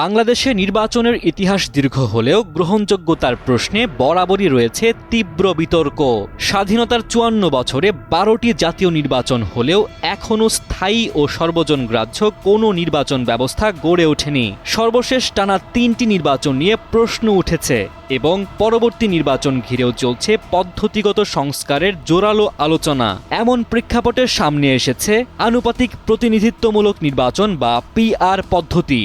বাংলাদেশে নির্বাচনের ইতিহাস দীর্ঘ হলেও গ্রহণযোগ্যতার প্রশ্নে বরাবরই রয়েছে তীব্র বিতর্ক। স্বাধীনতার চুয়ান্ন বছরে বারোটি জাতীয় নির্বাচন হলেও এখনও স্থায়ী ও সর্বজনগ্রাহ্য কোনো নির্বাচন ব্যবস্থা গড়ে ওঠেনি। সর্বশেষ টানা তিনটি নির্বাচন নিয়ে প্রশ্ন উঠেছে এবং পরবর্তী নির্বাচন ঘিরেও চলছে পদ্ধতিগত সংস্কারের জোরালো আলোচনা। এমন প্রেক্ষাপটের সামনে এসেছে আনুপাতিক প্রতিনিধিত্বমূলক নির্বাচন বা পিআর পদ্ধতি।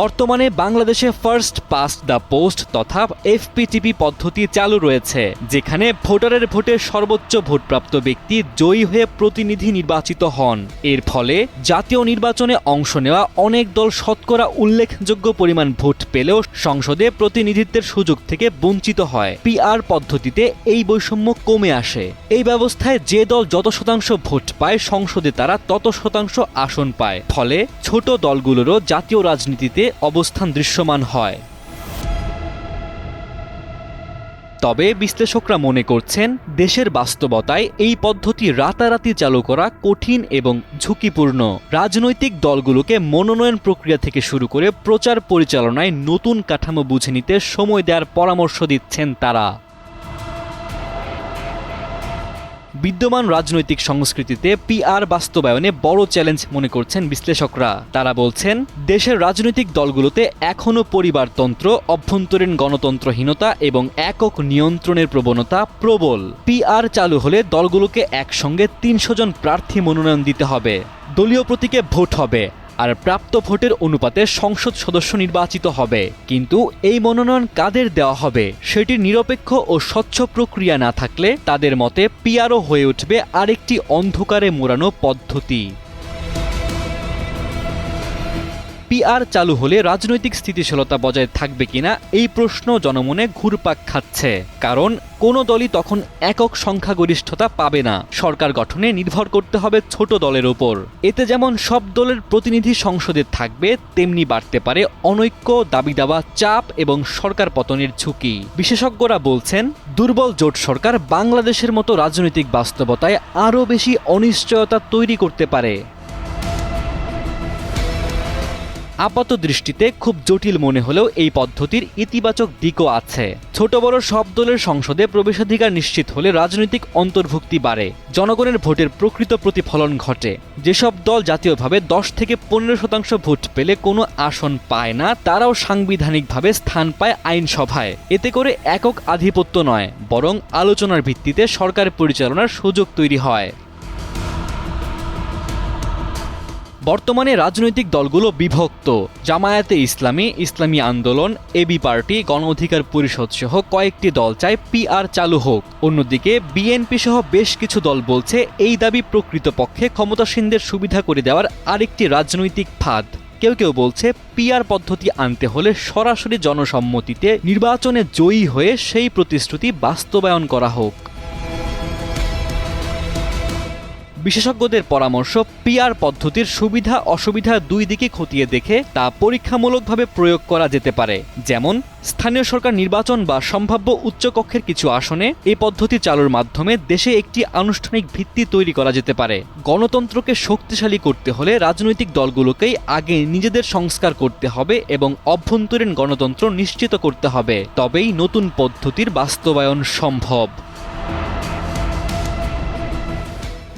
বর্তমানে বাংলাদেশে ফার্স্ট পাস্ট দ্য পোস্ট তথা এফপিটিপি পদ্ধতি চালু রয়েছে, যেখানে ভোটারের ভোটে সর্বোচ্চ ভোটপ্রাপ্ত ব্যক্তি জয়ী হয়ে প্রতিনিধি নির্বাচিত হন। এর ফলে জাতীয় নির্বাচনে অংশ নেওয়া অনেক দল শতকরা উল্লেখযোগ্য পরিমাণ ভোট পেলেও সংসদে প্রতিনিধিত্বের সুযোগ থেকে বঞ্চিত হয়। পিআর পদ্ধতিতে এই বৈষম্য কমে আসে। এই ব্যবস্থায় যে দল যত শতাংশ ভোট পায়, সংসদে তারা তত শতাংশ আসন পায়। ফলে ছোট দলগুলোরও জাতীয় রাজনীতিতে অবস্থান দৃশ্যমান হয়। তবে বিশ্লেষকরা মনে করছেন, দেশের বাস্তবতায় এই পদ্ধতি রাতারাতি চালু করা কঠিন এবং ঝুঁকিপূর্ণ। রাজনৈতিক দলগুলোকে মনোনয়ন প্রক্রিয়া থেকে শুরু করে প্রচার পরিচালনায় নতুন কাঠামো বুঝে নিতে সময় দেওয়ার পরামর্শ দিচ্ছেন তারা। বিদ্যমান রাজনৈতিক সংস্কৃতিতে পিআর বাস্তবায়নে বড় চ্যালেঞ্জ মনে করছেন বিশ্লেষকরা। তারা বলছেন, দেশের রাজনৈতিক দলগুলোতে এখনও পরিবারতন্ত্র অভ্যন্তরীণ গণতন্ত্রহীনতা এবং একক নিয়ন্ত্রণের প্রবণতা প্রবল। পিআর চালু হলে দলগুলোকে একসঙ্গে তিনশো জন প্রার্থী মনোনয়ন দিতে হবে। দলীয় প্রতীকে ভোট হবে। আর প্রাপ্ত ভোটের অনুপাতে সংসদ সদস্য নির্বাচিত হবে। কিন্তু এই মনোনয়ন কাদের দেওয়া হবে সেটি নিরপেক্ষ ও স্বচ্ছ প্রক্রিয়া না থাকলে তাদের মতে পিয়ারও হয়ে উঠবে আরেকটি অন্ধকারে মোড়ানো পদ্ধতি। পিআর চালু হলে রাজনৈতিক স্থিতিশীলতা বজায় থাকবে কিনা এই প্রশ্ন জনমনে ঘুরপাক খাচ্ছে। কারণ কোনো দলই তখন একক সংখ্যাগরিষ্ঠতা পাবে না। সরকার গঠনে নির্ভর করতে হবে ছোট দলের ওপর। এতে যেমন সব দলের প্রতিনিধি সংসদে থাকবে, তেমনি বাড়তে পারে অনৈক্য, দাবি দাবা চাপ এবং সরকার পতনের ঝুঁকি। বিশেষজ্ঞরা বলছেন, দুর্বল জোট সরকার বাংলাদেশের মতো রাজনৈতিক বাস্তবতায় আরও বেশি অনিশ্চয়তা তৈরি করতে পারে। আপাত দৃষ্টিতে খুব জটিল মনে হলেও এই পদ্ধতির ইতিবাচক দিকও আছে। ছোট বড় সব দলের সংসদে প্রবেশাধিকার নিশ্চিত হলে রাজনৈতিক অন্তর্ভুক্তি বাড়ে। জনগণের ভোটের প্রকৃত প্রতিফলন ঘটে। যেসব দল জাতীয়ভাবে দশ থেকে পনেরো শতাংশ ভোট পেলে কোনো আসন পায় না, তারাও সাংবিধানিকভাবে স্থান পায় আইনসভায়। এতে করে একক আধিপত্য নয়, বরং আলোচনার ভিত্তিতে সরকার পরিচালনার সুযোগ তৈরি হয়। বর্তমানে রাজনৈতিক দলগুলো বিভক্ত। জামায়াতে ইসলামী ইসলামী আন্দোলন এবি পার্টি, গণ অধিকার পরিষদ সহ কয়েকটি দল চায় পিআর চালু হোক। অন্যদিকে বিএনপি সহ বেশ কিছু দল বলছে এই দাবি প্রকৃতপক্ষে ক্ষমতাসীনদের সুবিধা করে দেওয়ার আরেকটি রাজনৈতিক ফাঁদ। কেউ কেউ বলছে পিআর পদ্ধতি আনতে হলে সরাসরি জনসম্মতিতে নির্বাচনে জয়ী হয়ে সেই প্রতিশ্রুতি বাস্তবায়ন করা হোক। বিশেষজ্ঞদের পরামর্শ, পিআর পদ্ধতির সুবিধা, অসুবিধা দুই দিকে খতিয়ে দেখে তা পরীক্ষামূলকভাবে প্রয়োগ করা যেতে পারে। যেমন, স্থানীয় সরকার নির্বাচন বা সম্ভাব্য উচ্চকক্ষের কিছু আসনে এই পদ্ধতি চালুর মাধ্যমে দেশে একটি আনুষ্ঠানিক ভিত্তি তৈরি করা যেতে পারে। গণতন্ত্রকে শক্তিশালী করতে হলে রাজনৈতিক দলগুলোকেই আগে নিজেদের সংস্কার করতে হবে এবং অভ্যন্তরীণ গণতন্ত্র নিশ্চিত করতে হবে। তবেই নতুন পদ্ধতির বাস্তবায়ন সম্ভব।